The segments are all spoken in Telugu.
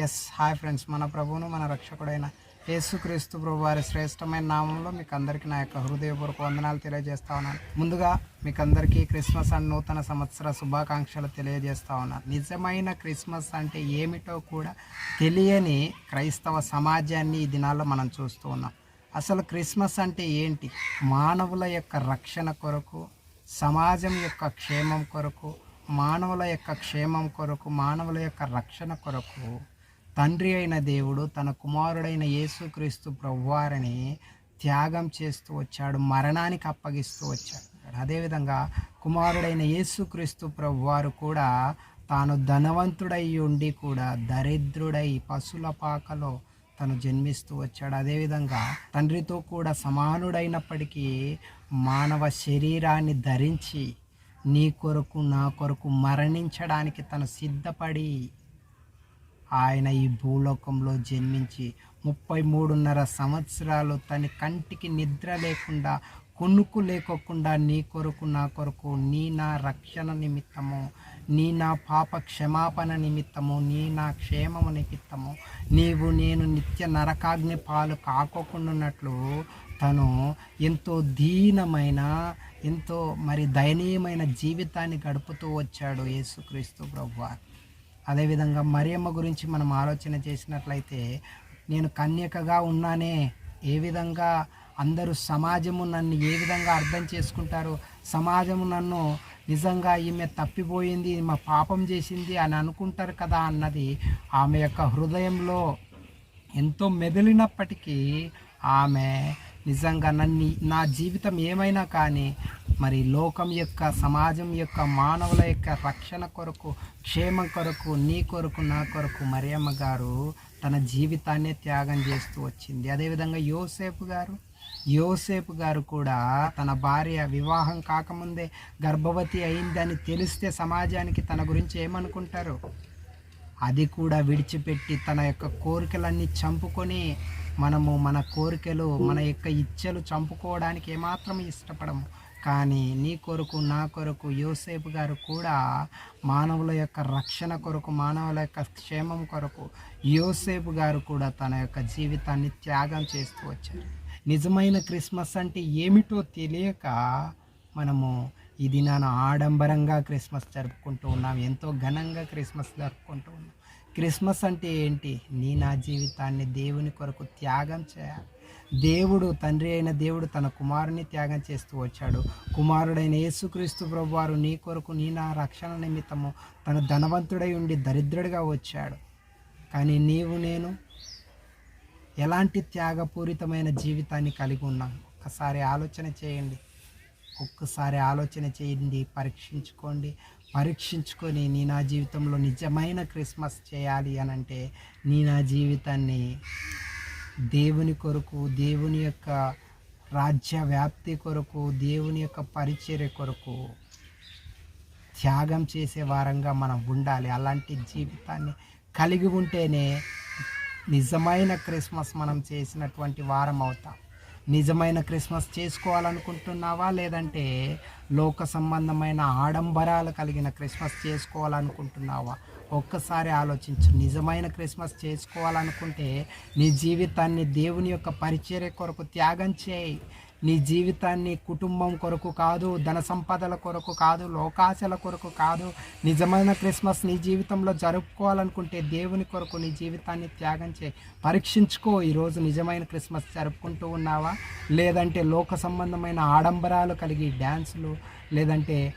ఎస్ హాయ్ ఫ్రెండ్స్ మన ప్రభువును మన రక్షకుడైన యేసుక్రీస్తు ప్రభు వారి శ్రేష్టమైన నామంలో మీకు అందరికీ నా యొక్క హృదయపూర్వక వందనాలు తెలియజేస్తా ఉన్నాను. ముందుగా మీకు అందరికీ క్రిస్మస్ అండ్ నూతన సంవత్సర శుభాకాంక్షలు తెలియజేస్తా ఉన్నాను. నిజమైన క్రిస్మస్ అంటే ఏమిటో కూడా తెలియని క్రైస్తవ సమాజాన్ని ఈ దినాల్లో మనం చూస్తూ ఉన్నాం. అసలు క్రిస్మస్ అంటే ఏంటి? మానవుల యొక్క రక్షణ కొరకు సమాజం యొక్క క్షేమం కొరకు మానవుల యొక్క క్షేమం కొరకు మానవుల యొక్క రక్షణ కొరకు తండ్రి అయిన దేవుడు తన కుమారుడైన యేసుక్రీస్తు ప్రభువారిని త్యాగం చేస్తూ వచ్చాడు మరణానికి అప్పగిస్తూ వచ్చాడు. అదేవిధంగా కుమారుడైన యేసుక్రీస్తు ప్రభువారు కూడా తాను ధనవంతుడై ఉండి కూడా దరిద్రుడై పశుల పాకలో తను జన్మిస్తూ వచ్చాడు. అదేవిధంగా తండ్రితో కూడా సమానుడైనప్పటికీ మానవ శరీరాన్ని ధరించి నీ కొరకు నా కొరకు మరణించడానికి తను సిద్ధపడి ఆయన ఈ భూలోకంలో జన్మించి ముప్పై మూడున్నర సంవత్సరాలు తన కంటికి నిద్ర లేకుండా కొనుక్కు లేకోకుండా నీ కొరకు నా కొరకు నీ నా రక్షణ నిమిత్తము నీ నా పాప క్షమాపణ నిమిత్తము నీ నా క్షేమము నిమిత్తము. నీవు నేను నిత్య నరకాగ్ని పాలు కాకోకుండాన్నట్లు తను ఎంతో దీనమైన ఎంతో మరి దయనీయమైన జీవితాన్ని గడుపుతూ వచ్చాడు యేసుక్రీస్తు ప్రభువారు అదేవిధంగా మరియమ్మ గురించి మనం ఆలోచన చేసినట్లయితే నేను కన్యకగా ఉన్నానే ఏ విధంగా అందరూ సమాజము నన్ను ఏ విధంగా అర్థం చేసుకుంటారు సమాజము నన్ను నిజంగా ఈమె తప్పిపోయింది మా పాపం చేసింది అని అనుకుంటారు కదా అన్నది ఆమె యొక్క హృదయంలో ఎంతో మెదిలినప్పటికీ ఆమె నిజంగా నన్ను నా జీవితం ఏమైనా కానీ మరి లోకం యొక్క సమాజం యొక్క మానవుల యొక్క రక్షణ కొరకు క్షేమం కొరకు నీ కొరకు నా కొరకు మరియమ్మ గారు తన జీవితాన్నే త్యాగం చేస్తూ వచ్చింది. అదేవిధంగా యోసేపు గారు యోసేపు గారు కూడా తన భార్య వివాహం కాకముందే గర్భవతి అయిందని తెలిస్తే సమాజానికి తన గురించి ఏమనుకుంటారు? అది కూడా విడిచిపెట్టి తన యొక్క కోరికలన్నీ చంపుకొని మనము మన కోరికలు మన యొక్క ఇచ్చలు చంపుకోవడానికి ఏమాత్రం ఇష్టపడము. కానీ నీ కొరకు నా కొరకు యోసేపు గారు కూడా మానవుల యొక్క రక్షణ కొరకు మానవుల యొక్క క్షేమం కొరకు యోసేపు గారు కూడా తన యొక్క జీవితాన్ని త్యాగం చేస్తూ వచ్చారు. నిజమైన క్రిస్మస్ అంటే ఏమిటో తెలియక మనము ఈ దినాన ఆడంబరంగా క్రిస్మస్ జరుపుకుంటూ ఉన్నాం. ఎంతో ఘనంగా క్రిస్మస్ జరుపుకుంటూ ఉన్నాం. క్రిస్మస్ అంటే ఏంటి? నీ నా జీవితాన్ని దేవుని కొరకు త్యాగం చేయాలి. దేవుడు తండ్రి అయిన దేవుడు తన కుమారుని త్యాగం చేస్తూ వచ్చాడు. కుమారుడైన యేసుక్రీస్తు ప్రభువారు నీ కొరకు నీ నా రక్షణ నిమిత్తము తన ధనవంతుడై ఉండి దరిద్రుడిగా వచ్చాడు. కానీ నీవు నేను ఎలాంటి త్యాగపూరితమైన జీవితాన్ని కలిగి ఉన్నాం? ఒకసారి ఆలోచన చేయండి. ఒక్కసారి ఆలోచన చేయండి పరీక్షించుకోండి. పరీక్షించుకొని నీ నా జీవితంలో నిజమైన క్రిస్మస్ చేయాలి అని అంటే నీ నా జీవితాన్ని దేవుని కొరకు దేవుని యొక్క రాజ్య వ్యాప్తి కొరకు దేవుని యొక్క పరిచర్య కొరకు త్యాగం చేసే వారంగా మనం ఉండాలి. అలాంటి జీవితాన్ని కలిగి ఉంటేనే నిజమైన క్రిస్మస్ మనం చేసినటువంటి వారం అవుతాం. నిజమైన క్రిస్మస్ చేసుకోవాలనుకుంటున్నావా? లేదంటే లోక సంబంధమైన ఆడంబరాలు కలిగిన క్రిస్మస్ చేసుకోవాలనుకుంటున్నావా? ఒక్కసారి ఆలోచించు. నిజమైన క్రిస్మస్ చేసుకోవాలనుకుంటే నీ జీవితాన్ని దేవుని యొక్క పరిచర్య కొరకు త్యాగం చేయి. నీ జీవితాన్ని కుటుంబం కొరకు కాదు ధన సంపదల కొరకు కాదు లోకాశల కొరకు కాదు నిజమైన క్రిస్మస్ నీ జీవితంలో జరుపుకోవాలనుకుంటే దేవుని కొరకు నీ జీవితాన్ని త్యాగం చేయి. పరీక్షించుకో ఈరోజు నిజమైన క్రిస్మస్ జరుపుకుంటూ ఉన్నావా? లేదంటే లోక సంబంధమైన ఆడంబరాలు కలిగి డ్యాన్సులు లేదంటే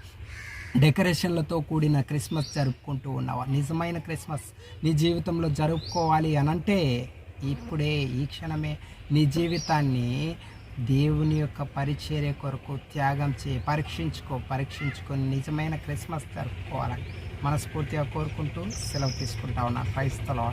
డెకరేషన్లతో కూడిన క్రిస్మస్ జరుపుకుంటూ ఉన్నావా? నిజమైన క్రిస్మస్ నీ జీవితంలో జరుపుకోవాలి అనంటే ఇప్పుడే ఈ క్షణమే నీ జీవితాన్ని దేవుని యొక్క పరిచర్య కొరకు త్యాగం చేయి పరీక్షించుకో పరీక్షించుకొని నిజమైన క్రిస్మస్ జరుపుకోవాలని మనస్ఫూర్తిగా కోరుకుంటూ సెలవు తీసుకుంటా ఉన్నాను క్రైస్తలో